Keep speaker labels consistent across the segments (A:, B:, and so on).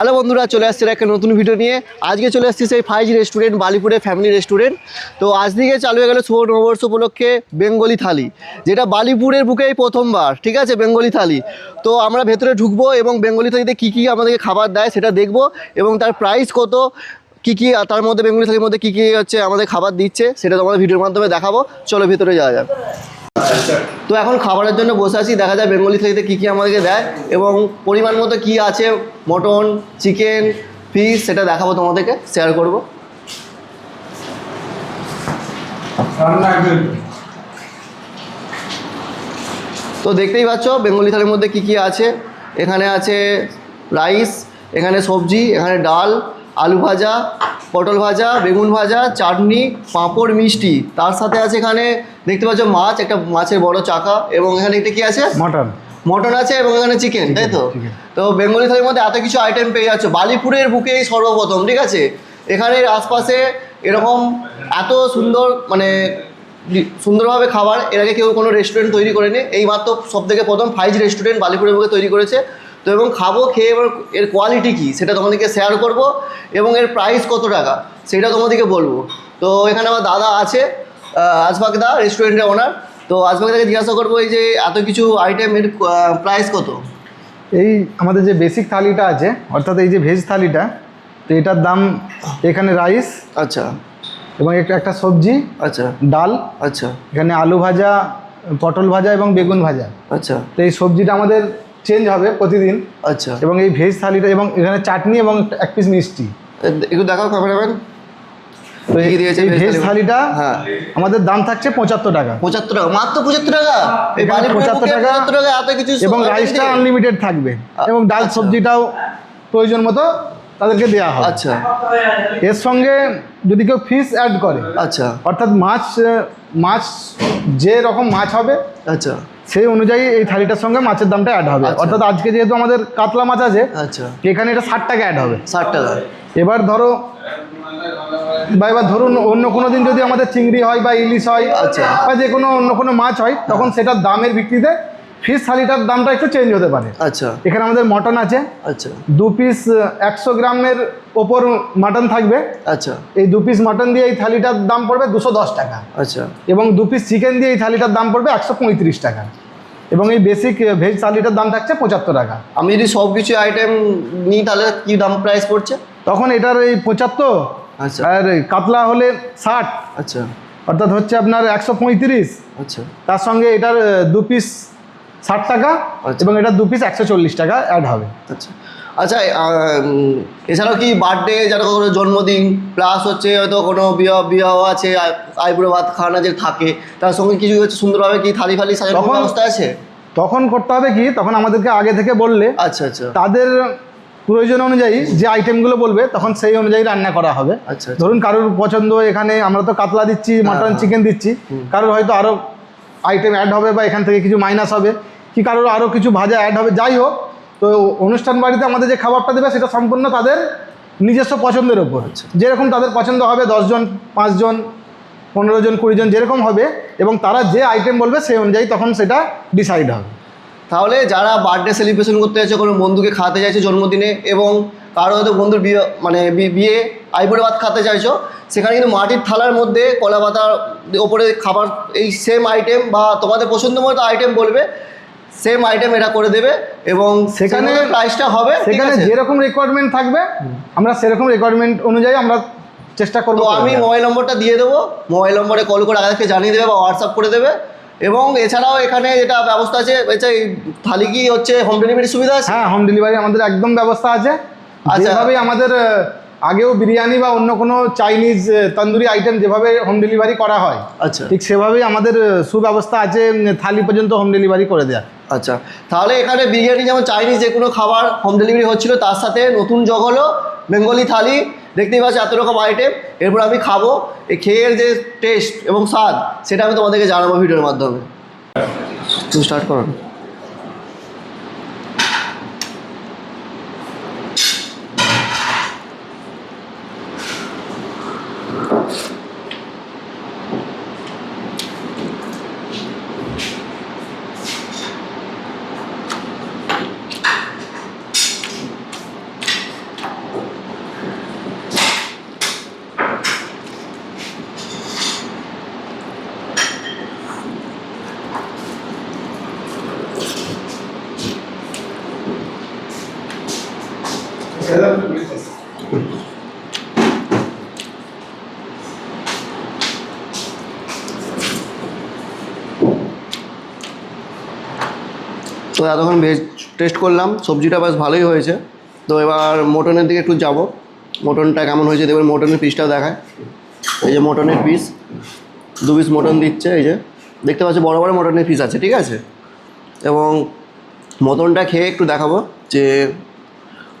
A: Hello বন্ধুরা, চলে আসছে একটা নতুন ভিডিও নিয়ে। আজকে চলে আসছি সেই ফাইজ রেস্টুরেন্ট বালিপুরে ফ্যামিলি রেস্টুরেন্ট তো আজ থেকে চালু হয়ে গেল শুভ নববর্ষ উপলক্ষে বেঙ্গলি থালি, যেটা বালিপুরের বুকেই প্রথমবার, ঠিক আছে? বেঙ্গলি থালি। তো আমরা ভেতরে ঢুকবো এবং বেঙ্গলি থালিতে কী কী আমাদেরকে খাবার দেয় সেটা দেখব এবং তার প্রাইস কত, কী কী তার মধ্যে বেঙ্গলি থালির মধ্যে কী কী হচ্ছে আমাদের খাবার দিচ্ছে সেটা তোমাদের ভিডিওর মাধ্যমে দেখাবো। চলো ভেতরে যাওয়া যাক। তো এখন খাবারের জন্য বসে আছি দেখা যায় বেঙ্গলি থালিতে কী কী আমাদেরকে দেয় এবং পরিমাণ মতো কী আছে মটন চিকেন ফিশ সেটা দেখাবো তোমাদেরকে শেয়ার করব। তো দেখতেই পাচ্ছ বেঙ্গলি থালির মধ্যে কী কী আছে এখানে আছে রাইস এখানে সবজি এখানে ডাল আলু ভাজা পটল ভাজা বেগুন ভাজা চাটনি পাঁপড় মিষ্টি। তার সাথে আছে এখানে দেখতে পাচ্ছ মাছ একটা মাছের বড় চাকা এবং এখানে একটা কি আছে?
B: মটন।
A: মটন আছে এবং এখানে চিকেন তাই তো? তো বেঙ্গলি থালির মধ্যে এত কিছু আইটেম পেয়ে যাচ্ছ। বালিপুরের বুকেই সর্বপ্রথম ঠিক আছে? এখানে আশপাশে এরকম এত সুন্দর মানে সুন্দরভাবে খাবার এর আগে কেউ কোনো রেস্টুরেন্ট তৈরি করেনি। এই মাত্র সব থেকে প্রথম ফাইজ রেস্টুরেন্ট বালিপুরের বুকে তৈরি করেছে। তো এবং খাব খেয়ে এবার এর কোয়ালিটি কী? সেটা তোমাদেরকে শেয়ার করব। এবং এর প্রাইস কত টাকা? সেটা তোমাদেরকে বলব। তো এখানে আমার দাদা আছে আজবাক দা রেস্টুরেন্টের ওনার তো আজবাক দাকে জিজ্ঞাসা করব এই যে এত কিছু আইটেম এর প্রাইস কত?
B: এই আমাদের যে বেসিক থালিটা আছে অর্থাৎ এই যে ভেজ থালিটা তো এটার দাম এখানে রাইস
A: আচ্ছা।
B: এবং একটা একটা সবজি
A: আচ্ছা।
B: ডাল
A: আচ্ছা।
B: এখানে আলু ভাজা পটল ভাজা এবং বেগুন ভাজা।
A: আচ্ছা।
B: তো এই সবজিটা আমাদের চেঞ্জ হবে প্রতিদিন।
A: আচ্ছা।
B: এবং এই ভেজ থালিটা এবং এখানে চাটনি এবং এক পিস মিষ্টি।
A: একটু দেখাও ক্যামেরাম্যান
B: তো এই ভেজ থালিটা?
A: হ্যাঁ।
B: আমাদের দাম থাকছে পঁচাত্তর টাকা।
A: পঁচাত্তর টাকা মাত্র পঁচাত্তর টাকা? এই
B: এখানে
A: বালিপুরের
B: 75
A: বুকে
B: টাকা
A: এত কিছু
B: এবং রাইসটা আনলিমিটেড থাকবে। এবং ডাল
A: আচ্ছা।
B: সবজিটাও প্রয়োজন মতো তাদেরকে দেওয়া হবে
A: আচ্ছা।
B: এর সঙ্গে যদি কেউ ফিশ অ্যাড করে
A: আচ্ছা।
B: অর্থাৎ মাছ মাছ যে রকম মাছ হবে
A: আচ্ছা।
B: সেই অনুযায়ী এই থালিটার সঙ্গে মাছের দামটা অ্যাড হবে।
A: আচ্ছা।
B: অর্থাৎ আজকে যেহেতু আমাদের কাতলা মাছ আছে
A: আচ্ছা।
B: এখানে এটা ষাট টাকা অ্যাড হবে।
A: ষাট টাকা।
B: এবার ধরো বা এবার ধরুন অন্য কোনো দিন যদি আমাদের চিংড়ি হয় বা ইলিশ হয়
A: আচ্ছা।
B: বা যে কোনো অন্য কোনো মাছ হয় তখন সেটার দামের ভিত্তিতে ফিশ থালিটার দামটা একটু চেঞ্জ হতে পারে।
A: আচ্ছা।
B: এখানে আমাদের মটন আছে।
A: আচ্ছা।
B: দু পিস একশো গ্রামের ওপর মাটন থাকবে।
A: আচ্ছা।
B: এই দু পিস মাটন দিয়ে এই থালিটার দাম পড়বে দুশো দশ টাকা।
A: আচ্ছা।
B: এবং দু পিস চিকেন দিয়ে এই থালিটার দাম পড়বে একশো পঁয়ত্রিশ টাকা। এবং এই বেসিক ভেজ থালিটার দাম থাকছে পঁচাত্তর টাকা।
A: আমি যদি সব কিছু আইটেম নিই তাহলে কি দাম প্রাইস পড়ছে?
B: তখন এটার এই পঁচাত্তর
A: আচ্ছা।
B: আর কাতলা হলে ষাট।
A: আচ্ছা।
B: অর্থাৎ হচ্ছে আপনার একশো পঁয়ত্রিশ।
A: আচ্ছা।
B: তার সঙ্গে এটার দু পিস ষাট টাকা
A: আচ্ছা।
B: এবং এটা দু পিস একশো চল্লিশ টাকা অ্যাড হবে।
A: আচ্ছা। আচ্ছা এছাড়াও কি বার্থডে যারা কোনো জন্মদিন প্লাস হচ্ছে হয়তো কোনো বিবাহ বিবাহ আছে আই- আইবুড়ো ভাত খাওয়ানো যে থাকে তার সঙ্গে কিছু হচ্ছে সুন্দরভাবে কি থালি ফালি সাজানোর ব্যবস্থা আছে?
B: তখন করতে হবে কি তখন আমাদেরকে আগে থেকে বললে
A: আচ্ছা আচ্ছা।
B: তাদের প্রয়োজন অনুযায়ী যে আইটেমগুলো বলবে তখন সেই অনুযায়ী রান্না করা হবে।
A: আচ্ছা আচ্ছা।
B: ধরুন কারোর পছন্দ এখানে আমরা তো কাতলা দিচ্ছি মাটন
A: হ্যাঁ।
B: চিকেন দিচ্ছি কারোর হয়তো আরও আইটেম অ্যাড হবে বা এখান থেকে কিছু মাইনাস হবে। কি কারোর আরও কিছু ভাজা অ্যাড হবে যাই হোক তো অনুষ্ঠান বাড়িতে আমাদের যে খাবারটা দেবে সেটা সম্পূর্ণ তাদের নিজস্ব পছন্দের ওপর
A: হচ্ছে
B: যেরকম তাদের পছন্দ হবে দশজন পাঁচজন পনেরো জন কুড়ি জন যেরকম হবে এবং তারা যে আইটেম বলবে সেই অনুযায়ী তখন সেটা ডিসাইড হবে।
A: তাহলে যারা বার্থডে সেলিব্রেশন করতে যাচ্ছে কোনো বন্ধুকে খাওয়াতে চাইছে জন্মদিনে এবং কারও হয়তো বন্ধুর বিয়ে মানে বিয়ে আইবুড়ো ভাত খাতে চাইছো সেখানে কিন্তু মাটির থালার মধ্যে কলা পাতার ওপরে খাবার এই সেম আইটেম বা তোমাদের পছন্দ মতো আইটেম বলবে সেম আইটেম এটা করে দেবে এবং সেখানে- প্রাইসটা হবে
B: সেখানে যেরকম রিকোয়ারমেন্ট থাকবে আমরা সেরকম রিকোয়ারমেন্ট অনুযায়ী আমরা চেষ্টা করব
A: আমি মোবাইল নম্বরটা দিয়ে দেবো মোবাইল নম্বরে কল করে আগে জানিয়ে দেবে বা হোয়াটসঅ্যাপ করে দেবে এবং এছাড়াও এখানে যেটা ব্যবস্থা আছে আচ্ছা এই থালি কি হচ্ছে হোম ডেলিভারি সুবিধা আছে?
B: হ্যাঁ হোম ডেলিভারি আমাদের একদম ব্যবস্থা আছে।
A: আচ্ছা।
B: যেভাবে আমাদের আগেও বিরিয়ানি বা অন্য কোনো চাইনিজ তন্দুরি আইটেম যেভাবে হোম ডেলিভারি করা হয়
A: আচ্ছা।
B: ঠিক সেভাবেই আমাদের সুব্যবস্থা আছে থালি পর্যন্ত হোম ডেলিভারি করে দেওয়া
A: আচ্ছা। তাহলে এখানে বিরিয়ানি যেমন চাইনিজ যে কোনো খাবার হোম ডেলিভারি হচ্ছিল তার সাথে নতুন যোগ হলো বেঙ্গলি থালি দেখতেই পাচ্ছি এত রকম আইটেম এরপর আমি খাব। এই খেয়ের যে টেস্ট এবং স্বাদ, সেটা আমি তোমাদেরকে জানাব ভিডিওর মাধ্যমে। তুমি স্টার্ট করো। তো এতক্ষণ ভেজ টেস্ট করলাম। সবজিটা বেশ ভালোই হয়েছে। তো এবার মটনের দিকে একটু যাব। মটনটা কেমন হয়েছে দেখবেন, মটনের পিসটাও দেখায়। এই যে মটনের পিস দু পিস মটন দিচ্ছে, এই যে। দেখতে পাচ্ছি বড় বড় মটনের পিস আছে, ঠিক আছে? এবং মটনটা খেয়ে একটু দেখাবো যে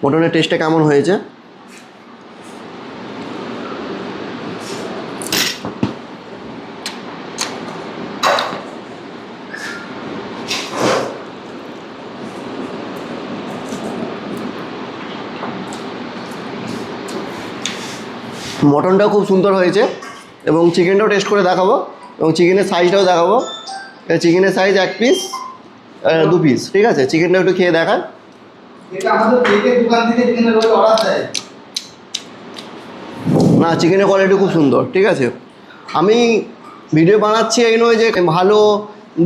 A: মটনের টেস্টটা কেমন হয়েছে। মটনটাও খুব সুন্দর হয়েছে এবং চিকেনটাও টেস্ট করে দেখাবো এবং চিকেনের সাইজটাও দেখাবো। চিকেনের সাইজ এক পিস দু পিস ঠিক আছে? চিকেনটা একটু খেয়ে
B: দেয়।
A: না চিকেনের কোয়ালিটি খুব সুন্দর ঠিক আছে? আমি ভিডিও বানাচ্ছি এই নয় যে ভালো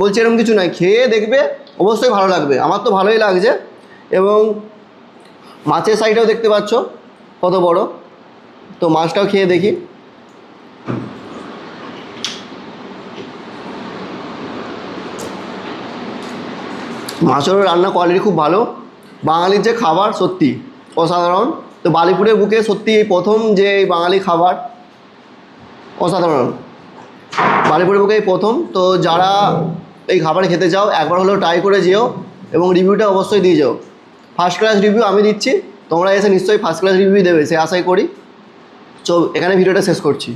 A: বলছি এরকম কিছু নয় খেয়ে দেখবে অবশ্যই ভালো লাগবে আমার তো ভালোই লাগছে। এবং মাছের সাইডটাও দেখতে পাচ্ছ কত বড়। তো মাছটাও খেয়ে দেখি। মাছের রান্না কোয়ালিটি খুব ভালো। বাঙালির যে খাবার, সত্যি, অসাধারণ। তো বালিপুরের বুকে সত্যি এই প্রথম যে বাঙালি খাবার, অসাধারণ। বালিপুরের বুকে এই প্রথম। তো যারা এই খাবার খেতে চাও, একবার হলেও ট্রাই করে যেও এবং রিভিউটা অবশ্যই দিয়ে যাও। ফার্স্ট ক্লাস রিভিউ আমি দিচ্ছি। তোমরা এসে নিশ্চয়ই ফার্স্ট ক্লাস রিভিউ দেবে, সে আশাই করি। তো এখানে ভিডিওটা শেষ করছি।